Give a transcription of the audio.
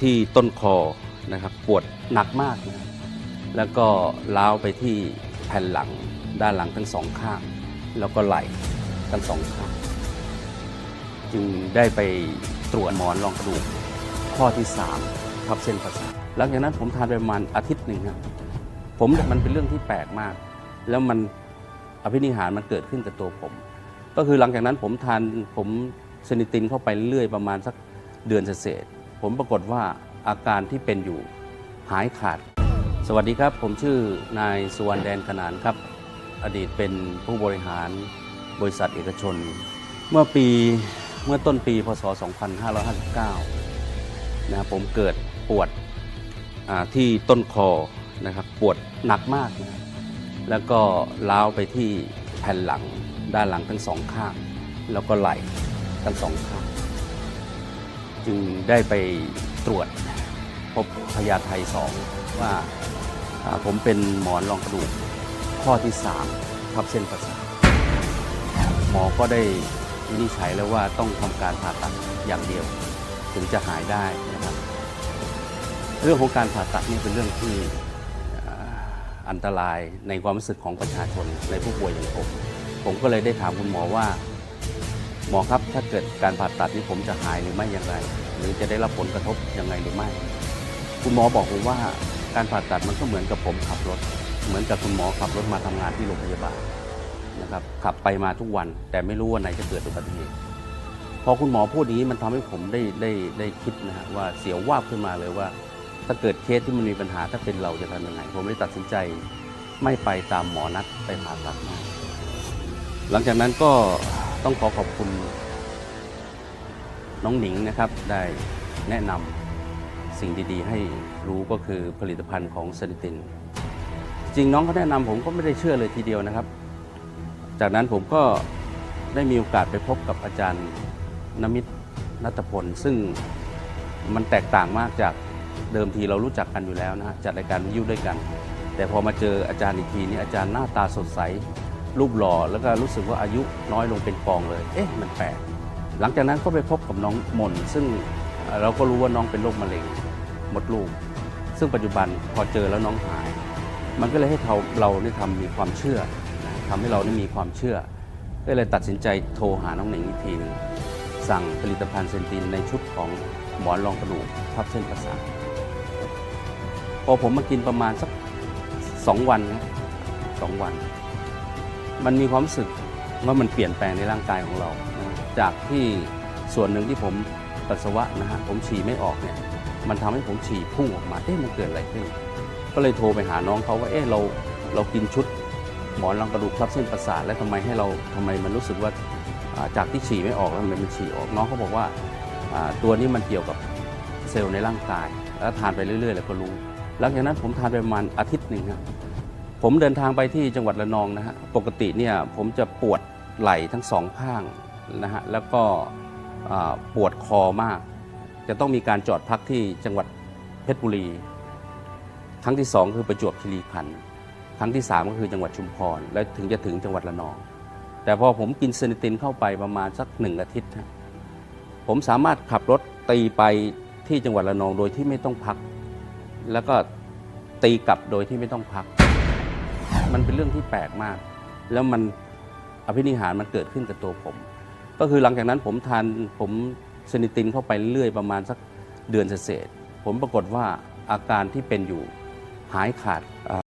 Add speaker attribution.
Speaker 1: ที่ต้นคอนะครับปวดหนักมากนะแล้วก็ล้าวไปที่แผ่นหลังด้านหลังทั้งสองข้าง แล้วก็ไหล่ทั้งสองข้าง จึงได้ไปตรวจหมอนรองกระดูกข้อที่3ทับเส้นประสาทหลังจากนั้นผมทานไปประมาณอาทิตย์หนึ่งครับผมมันเป็นเรื่องที่แปลกมาก แล้วมันอภินิหารมันเกิดขึ้นกับตัวผม ก็คือหลังจากนั้นผมทานผมเซนิตินเข้าไปเรื่อยประมาณสักเดือนเศษ ผมปรากฏว่าอาการที่เป็นอยู่หายขาด สวัสดีครับ ผมชื่อนายสุวรรณแดนขนานครับ อดีตเป็นผู้บริหารบริษัทเอกชน เมื่อปีเมื่อต้นปีพศ 2559 นะครับผมเกิดปวดที่ต้นคอนะครับปวดหนักมากนะแล้วก็ล้าวไปที่แผ่นหลังด้านหลังทั้งสองข้าง แล้วก็ไหล่ทั้งสองข้าง จึงได้ไปตรวจพบพยาไทสองว่าผมเป็นหมอนรองกระดูกข้อที่3ทับเส้นประสาทหมอก็ได้วินิจฉัยแล้วว่าต้องทำการผ่าตัดอย่างเดียว ถึงจะหายได้นะครับ เรื่องของการผ่าตัดนี่เป็นเรื่องที่อันตรายในความรู้สึกของประชาชนในผู้ป่วยอย่างผม ผมก็เลยได้ถามคุณหมอว่า มอครับถ้าเกิดการผ่าตัดนี้ผมจะหายหรือไม่อย่างไร หรือจะได้รับผลกระทบยังไงหรือไม่ คุณหมอบอกผมว่าการผ่าตัดมันก็เหมือนกับผมขับรถ เหมือนกับคุณหมอขับรถมาทำงานที่โรงพยาบาลนะครับขับไปมาทุกวัน แต่ไม่รู้ว่าไหนจะเกิดอุบัติเหตุพอคุณหมอพูดนี้มันทำให้ผมได้ได้ได้คิดนะฮะว่าเสียววาบขึ้นมาเลยว่า ถ้าเกิดเคสที่มันมีปัญหาถ้าเป็นเราจะทำยังไง ผมเลยตัดสินใจไม่ไปตามหมอนัดไปผ่าตัดหลังจากนั้นก็ ต้องขอขอบคุณ น้องหนิงนะครับได้แนะนำสิ่งดีๆ ให้รู้ก็คือผลิตภัณฑ์ของเซนิติน จริงน้องเขาแนะนำผมก็ไม่ได้เชื่อเลยทีเดียวนะครับ จากนั้นผมก็ได้มีโอกาสไปพบกับอาจารย์นมิตรนัตพล ซึ่งมันแตกต่างมากจากเดิมทีเรารู้จักกันอยู่แล้วนะฮะจัดรายการวิทยุด้วยกัน แต่พอมาเจออาจารย์อีกทีนี้อาจารย์หน้าตาสดใส รูปหล่อแล้วก็รู้สึกว่าอายุน้อยลงเป็นกองเลย เอ๊ะมันแปลกหลังจากนั้นก็ไปพบกับน้องมน ซึ่งเราก็รู้ว่าน้องเป็นโรคมะเร็งมดลูก ซึ่งปัจจุบันพอเจอแล้วน้องหาย มันก็เลยให้เราเราได้ทำมีความเชื่อนะทำให้เราได้มีความเชื่อ ก็เลยตัดสินใจโทรหาน้องหนิงอีกทีนึงสั่งผลิตภัณฑ์เซนตินในชุดของหมอนรองกระดูกทับเส้นประสาทพอผมมากินประมาณสักสองวันนะสองวัน มันมีความรู้สึกว่ามันเปลี่ยนแปลงในร่างกายของเรานะจากที่ส่วนหนึ่งที่ผมปัสสาวะนะฮะผมฉี่ไม่ออกเนี่ยมันทำให้ผมฉี่พุ่งออกมาเอ๊ะมันเกิดอะไรขึ้น ก็เลยโทรไปหาน้องเขาว่าเอ๊ะเราเรากินชุดหมอนรองกระดูกทับเส้นประสาทแล้วทำไมให้เราทำไมมันรู้สึกว่าจากที่ฉี่ไม่ออกแล้วทำไมมันฉี่ออกน้องเขาบอกว่าอ่าตัวนี้มันเกี่ยวกับเซลล์ในร่างกาย แล้วทานไปเรื่อยๆ แล้วก็รู้หลังจากนั้นผมทานไปประมาณอาทิตย์หนึ่งครับ ผมเดินทางไปที่จังหวัดระนองนะฮะปกติเนี่ยผมจะปวดไหล่ทั้งสองข้างนะฮะแล้วก็ปวดคอมาก จะต้องมีการจอดพักที่จังหวัดเพชรบุรี ครั้งที่สองคือประจวบคีรีขันธ์ครั้งที่สามก็คือจังหวัดชุมพรแล้วถึงจะถึงจังหวัดระนอง แต่พอผมกินเซนิตินเข้าไปประมาณสักหนึ่งอาทิตย์ผมสามารถขับรถตีไปที่จังหวัดระนองโดยที่ไม่ต้องพัก แล้วก็ตีกลับโดยที่ไม่ต้องพัก มันเป็นเรื่องที่แปลกมาก แล้วมันอภินิหารมันเกิดขึ้นกับตัวผม ก็คือหลังจากนั้นผมทานผมเซนิตินเข้าไปเรื่อยประมาณสักเดือนเศษผมปรากฏว่าอาการที่เป็นอยู่หายขาด